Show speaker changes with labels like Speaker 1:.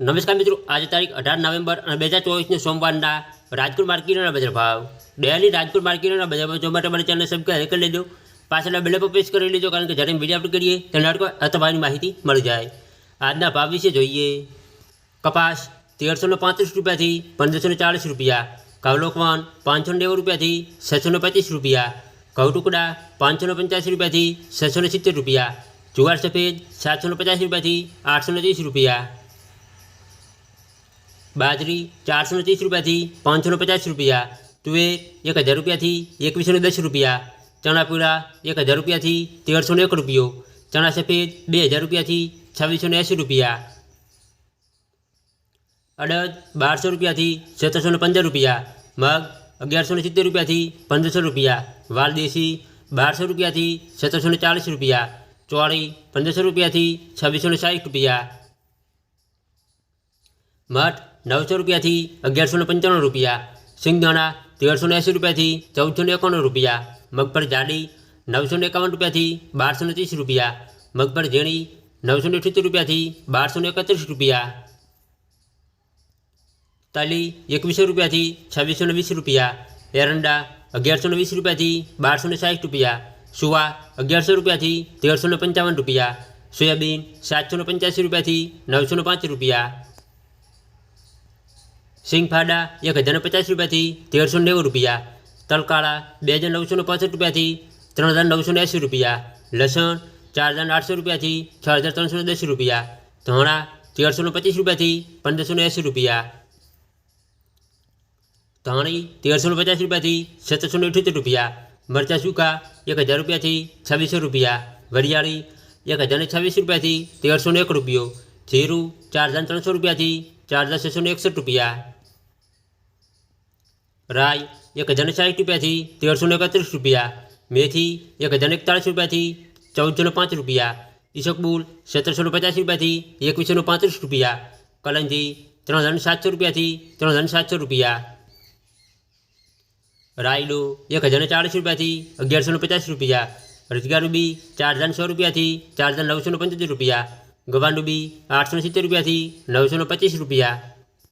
Speaker 1: નમસ્કાર મિત્રો આજે તારીખ અઢાર નવેમ્બર અને બે હજાર ચોવીસને સોમવારના રાજકોટ માર્કેટના બજાર ભાવ ડેલી રાજકોટ માર્કેટના બજાર ભાવ જોવા માટે મારી ચેનલ સબસ્ક્રાઈબ કરી લેજો પાછળના બેલ પર પ્રેસ કરી લેજો કારણ કે જ્યારે વિડીયો અપલોડ કરીએ ત્યારે નાટકો અથવાની માહિતી મળી જાય આજના ભાવ વિશે જોઈએ કપાસ તેરસો ને પાંત્રીસ રૂપિયાથી પંદરસો ને ચાલીસ રૂપિયા કવલોકવાન પાંચસો નેવું રૂપિયાથી છસો ને પચીસ રૂપિયા ઘઉં ટુકડા પાંચસો ને પંચ્યાસી રૂપિયાથી છસો ને સિત્તેર રૂપિયા જુવાર સફેદ સાતસો ને પચાસ રૂપિયાથી આઠસો ને ત્રીસ રૂપિયા બાજરી ચારસો ને ત્રીસ રૂપિયાથી પાંચસો ને પચાસ રૂપિયા, તુવેર એક હજાર રૂપિયાથી એકવીસો ને દસ રૂપિયા, ચણા પીળા એક હજાર રૂપિયાથી તેરસો એક રૂપિયો, ચણા સફેદ બે હજાર રૂપિયાથી છવ્વીસો એંસી રૂપિયા, અડદ બારસો રૂપિયાથી સત્તરસો પંદર રૂપિયા, મગ અગિયારસો ને સિત્તેર રૂપિયાથી પંદરસો રૂપિયા, વાલદેશી બારસો રૂપિયાથી સત્તરસો ચાલીસ રૂપિયા, ચોળી પંદરસો રૂપિયાથી છવ્વીસો સાઠ રૂપિયા, મઠ નવસો રૂપિયાથી અગિયારસો ને પંચાણું રૂપિયા સિંગદાણા તેરસો ને એંસી રૂપિયાથી ચૌદસો ને એકાણું રૂપિયા મગફળ જાડી નવસો ને એકાવન રૂપિયાથી બારસો ને ત્રીસ રૂપિયા મગફળ ઝીણી નવસો ને અઠ્યોતેર રૂપિયાથી બારસો ને એકત્રીસ રૂપિયા તલી એકવીસો રૂપિયાથી છવ્વીસો ને વીસ રૂપિયા એરંડા અગિયારસો ને વીસ રૂપિયાથી બારસો ને સાઠ રૂપિયા સુવા અગિયારસો રૂપિયાથી તેરસો ને પંચાવન રૂપિયા સોયાબીન સાતસો ને પંચ્યાસી રૂપિયાથી નવસો ને પાંચ રૂપિયા સિંગફાડા એક હજાર ને પચાસ રૂપિયાથી તેરસો ને નેવું રૂપિયા તલકાળા બે હજાર નવસો ને પાસઠ રૂપિયાથી ત્રણ હજાર નવસો ને એંસી રૂપિયા લસણ ચાર હજાર આઠસો રૂપિયાથી છ હજાર ત્રણસો ને દસ રૂપિયા ધાણા તેરસો ને પચીસ રૂપિયાથી પંદરસો ને એંસી રૂપિયા ધાણી તેરસો ને પચાસ રૂપિયાથી સત્તરસો ને અઠ્યોતેર રૂપિયા મરચાં સૂકા એક હજાર રૂપિયાથી છવ્વીસો રૂપિયા વરિયાળી એક હજાર ને છવ્વીસ રૂપિયાથી તેરસો ને એક રૂપિયો જીરું ચાર હજાર ત્રણસો રૂપિયાથી ચાર હજાર છસો ને એકસઠ રૂપિયા રાય એક હજાર ને સાઠ રૂપિયાથી તેરસો ને એકત્રીસ રૂપિયા મેથી એક હજાર ને એકતાળીસ રૂપિયાથી ચૌદસો ને પાંચ રૂપિયા ઈસકબુલ સત્તરસો ને પચાસ રૂપિયાથી એકવીસો ને પાંત્રીસ રૂપિયા કલંજી ત્રણ હજાર ને સાતસો રૂપિયાથી ત્રણ હજાર ને સાતસો રૂપિયા રાયડો એક હજાર ને ચાળીસ રૂપિયાથી અગિયારસો ને પચાસ રૂપિયા રજગારૂબી ચાર હજાર સો રૂપિયાથી ચાર હજાર નવસો ને પંચોતેર રૂપિયા ગવાનુબી આઠસો ને સિત્તેર રૂપિયાથી નવસો ને પચીસ રૂપિયા